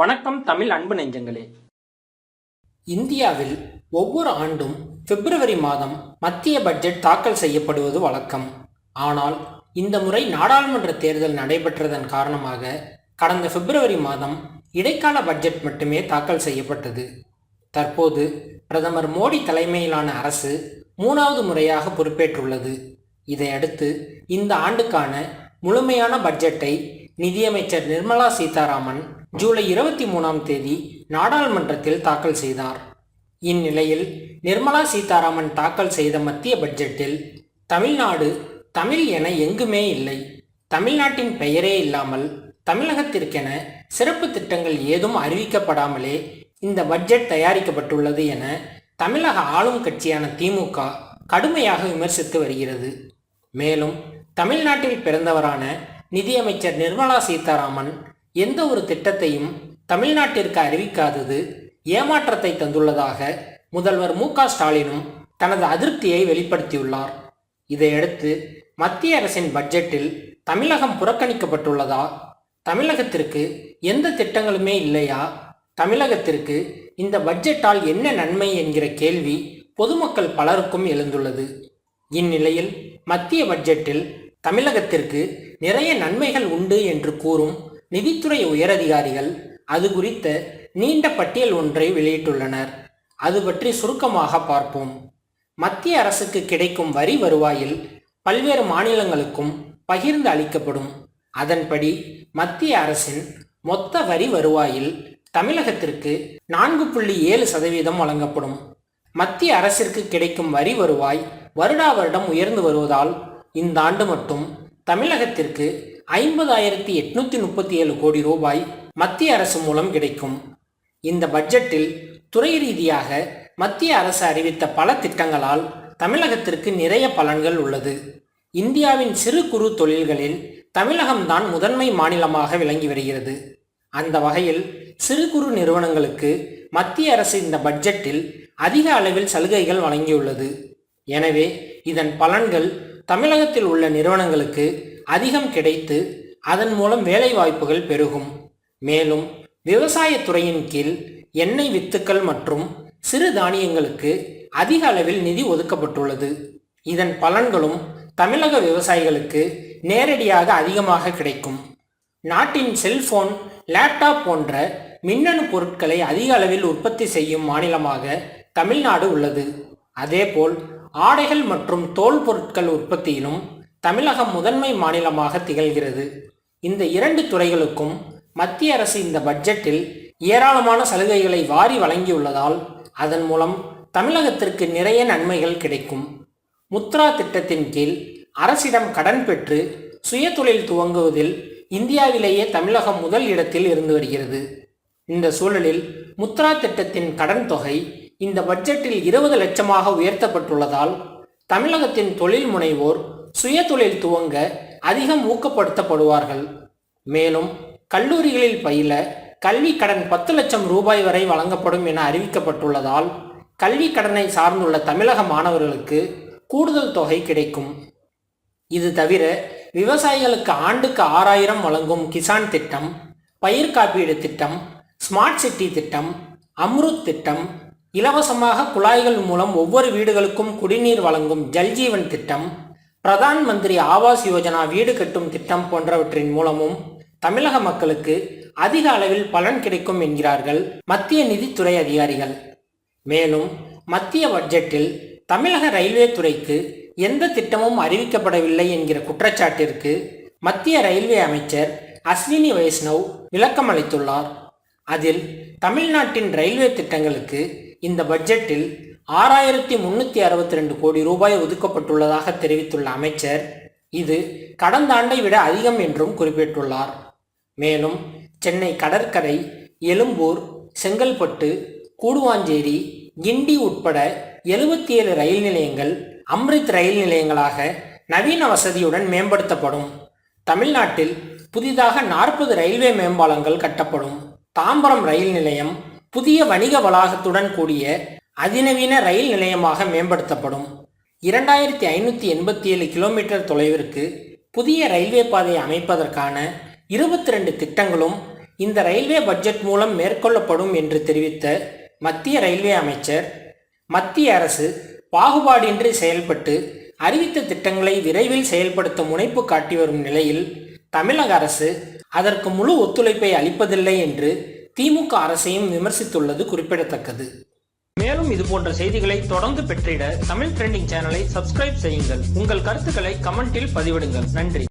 வணக்கம் தமிழ் அன்பு நெஞ்சங்களே. இந்தியாவில் ஒவ்வொரு ஆண்டும் பிப்ரவரி மாதம் மத்திய பட்ஜெட் தாக்கல் செய்யப்படுவது வழக்கம். ஆனால் இந்த முறை நாடாளுமன்ற தேர்தல் நடைபெற்றதன் காரணமாக கடந்த பிப்ரவரி மாதம் இடைக்கால பட்ஜெட் மட்டுமே தாக்கல் செய்யப்பட்டது. தற்போது பிரதமர் மோடி தலைமையிலான அரசு மூணாவது முறையாக பொறுப்பேற்றுள்ளது. இதையடுத்து இந்த ஆண்டுக்கான முழுமையான பட்ஜெட்டை நிதியமைச்சர் நிர்மலா சீதாராமன் ஜூலை இருபத்தி மூணாம் தேதி நாடாளுமன்றத்தில் தாக்கல் செய்தார். இந்நிலையில் நிர்மலா சீதாராமன் தாக்கல் செய்த மத்திய பட்ஜெட்டில் தமிழ்நாடு தமிழ் என எங்குமே இல்லை. தமிழ்நாட்டின் பெயரே இல்லாமல் தமிழகத்திற்கென சிறப்பு திட்டங்கள் ஏதும் அறிவிக்கப்படாமலே இந்த பட்ஜெட் தயாரிக்கப்பட்டுள்ளது என தமிழக ஆளும் கட்சியான திமுக கடுமையாக விமர்சித்து வருகிறது. மேலும் தமிழ்நாட்டில் பிறந்தவரான நிதியமைச்சர் நிர்மலா சீதாராமன் எந்த ஒரு திட்டத்தையும் தமிழ்நாட்டிற்கு அறிவிக்காதது ஏமாற்றத்தை தந்துள்ளதாக முதல்வர் மு ஸ்டாலினும் தனது அதிருப்தியை வெளிப்படுத்தியுள்ளார். இதையடுத்து மத்திய அரசின் பட்ஜெட்டில் தமிழகம் புறக்கணிக்கப்பட்டுள்ளதா? தமிழகத்திற்கு எந்த திட்டங்களுமே இல்லையா? தமிழகத்திற்கு இந்த பட்ஜெட்டால் என்ன நன்மை என்கிற கேள்வி பொதுமக்கள் பலருக்கும் எழுந்துள்ளது. இந்நிலையில் மத்திய பட்ஜெட்டில் தமிழகத்திற்கு நிறைய நன்மைகள் உண்டு என்று கூறும் நிதித்துறை உயரதிகாரிகள் அது குறித்த நீண்ட பட்டியல் ஒன்றை வெளியிட்டுள்ளனர். அது பற்றி சுருக்கமாக பார்ப்போம். மத்திய அரசுக்கு கிடைக்கும் வரி வருவாயில் பல்வேறு மாநிலங்களுக்கும் பகிர்ந்து அளிக்கப்படும். அதன்படி மத்திய அரசின் மொத்த வரி வருவாயில் தமிழகத்திற்கு நான்கு புள்ளி ஏழு சதவீதம் வழங்கப்படும். மத்திய அரசிற்கு கிடைக்கும் வரி வருவாய் வருடா வருடம் உயர்ந்து வருவதால் இந்த ஆண்டு மட்டும் தமிழகத்திற்கு ஐம்பதாயிரத்தி எட்நூத்தி முப்பத்தி ஏழு கோடி ரூபாய் மத்திய அரசு மூலம் கிடைக்கும். இந்த பட்ஜெட்டில் துறை ரீதியாக மத்திய அரசு அறிவித்த பல திட்டங்களால் தமிழகத்திற்கு நிறைய பலன்கள் உள்ளது. இந்தியாவின் சிறு குறு தொழில்களில் தமிழகம்தான் முதன்மை மாநிலமாக விளங்கி வருகிறது. அந்த வகையில் சிறு குறு நிறுவனங்களுக்கு மத்திய அரசு இந்த பட்ஜெட்டில் அதிக அளவில் சலுகைகள் வழங்கியுள்ளது. எனவே இதன் பலன்கள் தமிழகத்தில் உள்ள நிறுவனங்களுக்கு அதிகம் கிடைத்து அதன் மூலம் வேலைவாய்ப்புகள் பெருகும். மேலும் விவசாயத்துறையின் கீழ் எண்ணெய் வித்துக்கள் மற்றும் சிறு தானியங்களுக்கு அதிக அளவில் நிதி ஒதுக்கப்பட்டுள்ளது. இதன் பலன்களும் தமிழக விவசாயிகளுக்கு நேரடியாக அதிகமாக கிடைக்கும். நாட்டின் செல்போன் லேப்டாப் போன்ற மின்னணு பொருட்களை அதிக அளவில் உற்பத்தி செய்யும் மாநிலமாக தமிழ்நாடு உள்ளது. அதேபோல் ஆடைகள் மற்றும் தோல் பொருட்கள் உற்பத்தியிலும் தமிழகம் முதன்மை மாநிலமாக திகழ்கிறது. இந்த இரண்டு துறைகளுக்கும் மத்திய அரசு இந்த பட்ஜெட்டில் ஏராளமான சலுகைகளை வாரி வழங்கியுள்ளதால் அதன் மூலம் தமிழகத்திற்கு நிறைய நன்மைகள் கிடைக்கும். முத்ரா திட்டத்தின் கீழ் அரசிடம் கடன் பெற்று சுயதொழில் துவங்குவதில் இந்தியாவிலேயே தமிழகம் முதல் இடத்தில் இருந்து வருகிறது. இந்த சூழலில் முத்ரா திட்டத்தின் கடன் தொகை இந்த பட்ஜெட்டில் இருபது லட்சமாக உயர்த்தப்பட்டுள்ளதால் தமிழகத்தின் தொழில் முனைவோர் சுயதொழில் துவங்க அதிகம் ஊக்கப்படுத்தப்படுவார்கள். மேலும் கல்லூரிகளில் பயில கல்வி கடன் பத்து லட்சம் ரூபாய் வரை வழங்கப்படும் என அறிவிக்கப்பட்டுள்ளதால் கல்வி கடனை சார்ந்துள்ள தமிழக மாணவர்களுக்கு கூடுதல் தொகை கிடைக்கும். இது தவிர விவசாயிகளுக்கு ஆண்டுக்கு ஆறாயிரம் வழங்கும் கிசான் திட்டம் பயிர் காப்பீடு திட்டம் ஸ்மார்ட் சிட்டி திட்டம் அம்ருத் திட்டம் இலவசமாக குழாய்கள் மூலம் ஒவ்வொரு வீடுகளுக்கும் குடிநீர் வழங்கும் ஜல்ஜீவன் திட்டம் பிரதான் மந்திரி ஆவாஸ் யோஜனா வீடு கட்டும் திட்டம் போன்றவற்றின் மூலமும் தமிழக மக்களுக்கு அதிக அளவில் பலன் கிடைக்கும் என்கிறார்கள் மத்திய நிதித்துறை அதிகாரிகள். மேலும் மத்திய பட்ஜெட்டில் தமிழக ரயில்வே துறைக்கு எந்த திட்டமும் அறிவிக்கப்படவில்லை என்கிற குற்றச்சாட்டிற்கு மத்திய ரயில்வே அமைச்சர் அஸ்வினி வைஷ்ணவ் விளக்கம் அளித்துள்ளார் அதில் தமிழ்நாட்டின் ரயில்வே திட்டங்களுக்கு இந்த பட்ஜெட்டில் ஆறாயிரத்தி முன்னூற்றி அறுபத்தி ரெண்டு கோடி ரூபாய் ஒதுக்கப்பட்டுள்ளதாக தெரிவித்துள்ள அமைச்சர் இது கடந்த ஆண்டை விட அதிகம் என்றும் குறிப்பிட்டுள்ளார். மேலும் சென்னை கடற்கரை எழும்பூர் செங்கல்பட்டு கூடுவாஞ்சேரி கிண்டி உட்பட எழுபத்தி ஏழு ரயில் நிலையங்கள் அம்ரித் ரயில் நிலையங்களாக நவீன வசதியுடன் மேம்படுத்தப்படும். தமிழ்நாட்டில் புதிதாக நாற்பது ரயில்வே மேம்பாலங்கள் கட்டப்படும். தாம்பரம் ரயில் நிலையம் புதிய வணிக வளாகத்துடன் கூடிய அதிநவீன ரயில் நிலையமாக மேம்படுத்தப்படும். இரண்டாயிரத்தி ஐநூற்றி எண்பத்தி ஏழு கிலோமீட்டர் தொலைவிற்கு புதிய ரயில்வே பாதையை அமைப்பதற்கான இருபத்தி ரெண்டு திட்டங்களும் இந்த ரயில்வே பட்ஜெட் மூலம் மேற்கொள்ளப்படும் என்று தெரிவித்த மத்திய ரயில்வே அமைச்சர் மத்திய அரசு பாகுபாடின்றி செயல்பட்டு அறிவித்த திட்டங்களை விரைவில் செயல்படுத்த முனைப்பு காட்டி வரும் நிலையில் தமிழக அரசு அதற்கு முழு ஒத்துழைப்பை அளிப்பதில்லை என்று திமுக அரசையும் விமர்சித்துள்ளது குறிப்பிடத்தக்கது. மேலும் இது போன்ற செய்திகளை தொடர்ந்து பெற்றிட தமிழ் ட்ரெண்டிங் சேனலை சப்ஸ்கிரைப் செய்யுங்கள். உங்கள் கருத்துக்களை கமெண்டில் பதிவிடுங்கள். நன்றி.